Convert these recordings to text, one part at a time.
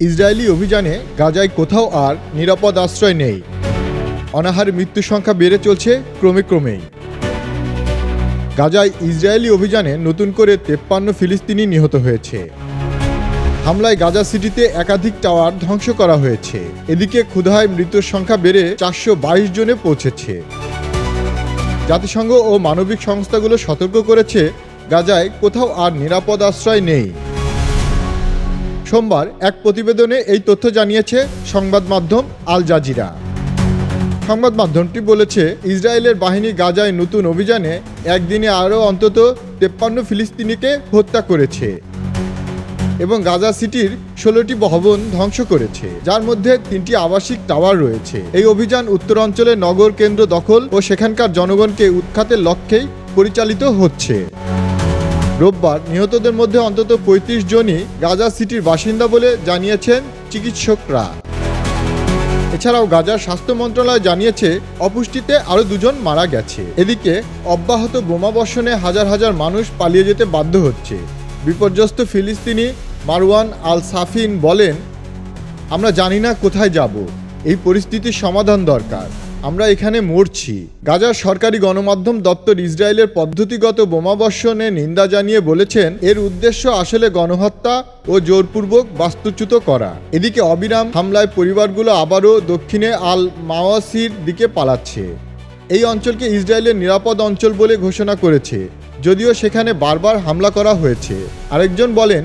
Israeli অভিযানে গাজায় কোথাও আর নিরাপদ আশ্রয় নেই। অনাহার মৃত্যু সংখ্যা বেড়ে চলছে ক্রমে ক্রমেই। গাজায় ইসরায়েলি অভিযানে নতুন করে তেপ্পান্ন ফিলিস্তিনি নিহত হয়েছে। হামলায় গাজা সিটিতে একাধিক টাওয়ার ধ্বংস করা হয়েছে। এদিকে ক্ষুধায় মৃত্যুর সংখ্যা বেড়ে চারশো বাইশ জনে পৌঁছেছে। জাতিসংঘ ও মানবিক সংস্থাগুলো সতর্ক করেছে, গাজায় কোথাও আর নিরাপদ আশ্রয় নেই। সোমবার এক প্রতিবেদনে এই তথ্য জানিয়েছে সংবাদ মাধ্যম আল জাজিরা। সংবাদ মাধ্যমটি বলেছে, ইসরায়েলের বাহিনী গাজায় নতুন অভিযানে একদিনে আরও অন্তত তেপ্পান্ন ফিলিস্তিনিকে হত্যা করেছে এবং গাজা সিটির ষোলোটি ভবন ধ্বংস করেছে, যার মধ্যে তিনটি আবাসিক টাওয়ার রয়েছে। এই অভিযান উত্তরাঞ্চলে নগর কেন্দ্র দখল ও সেখানকার জনগণকে উৎখাতের লক্ষ্যেই পরিচালিত হচ্ছে। রোববার নিহতদের মধ্যে অন্তত পঁয়ত্রিশ জনই গাজা সিটির বাসিন্দা বলে জানিয়েছেন চিকিৎসকরা। এছাড়াও গাজার স্বাস্থ্য মন্ত্রণালয় জানিয়েছে, অপুষ্টিতে আরও দুজন মারা গেছে। এদিকে অব্যাহত বোমাবর্ষণে হাজার হাজার মানুষ পালিয়ে যেতে বাধ্য হচ্ছে। বিপর্যস্ত ফিলিস্তিনি মারওয়ান আল সাফিন বলেন, আমরা জানি না কোথায় যাব। এই পরিস্থিতির সমাধান দরকার। আমরা এখানে মরছি। গাজার সরকারি গণমাধ্যম দপ্তর ইসরায়েলের পদ্ধতিগত বোমাবর্ষণে নিন্দা জানিয়ে বলেছেন, এর উদ্দেশ্য আসলে গণহত্যা ও জোরপূর্বক বাস্তুচ্যুত করা। এদিকে অবিরাম হামলায় পরিবারগুলো আবারও দক্ষিণে আল মাওয়াসির দিকে পালাচ্ছে। এই অঞ্চলকে ইসরায়েলের নিরাপদ অঞ্চল বলে ঘোষণা করেছে, যদিও সেখানে বারবার হামলা করা হয়েছে। আরেকজন বলেন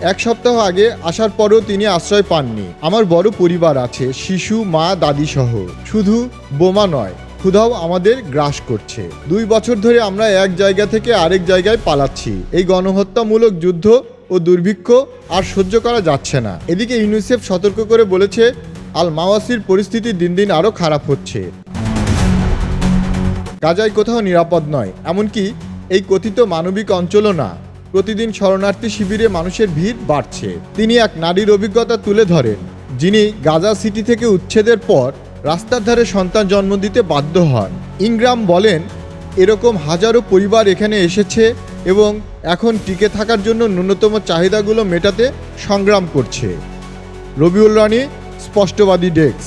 এক সপ্তাহ আগে আসার পরও তিনি আশ্রয় পাননি। আমার বড় পরিবার আছে, শিশু, মা দাদি সহ শুধু বোমা নয়, ক্ষুধাও আমাদের গ্রাস করছে। দুই বছর ধরে আমরা এক জায়গা থেকে আরেক জায়গায় পালাচ্ছি। এই গণহত্যামূলক যুদ্ধ ও দুর্ভিক্ষ আর সহ্য করা যাচ্ছে না। এদিকে ইউনিসেফ সতর্ক করে বলেছে আল মাওয়াসির পরিস্থিতি দিন দিন আরও খারাপ হচ্ছে। গাজায় কোথাও নিরাপদ নয়, এমনকি এই কথিত মানবিক অঞ্চলও না। প্রতিদিন শরণার্থী শিবিরে মানুষের ভিড় বাড়ছে। তিনি এক নারীর অভিজ্ঞতা তুলে ধরেন, যিনি গাজা সিটি থেকে উচ্ছেদের পর রাস্তার ধারে সন্তান জন্ম দিতে বাধ্য হন। ইংগ্রাম বলেন, এরকম হাজারো পরিবার এখানে এসেছে এবং এখন টিকে থাকার জন্য ন্যূনতম চাহিদাগুলো মেটাতে সংগ্রাম করছে। রবিউল রানী, স্পষ্টবাদী ডেস্ক।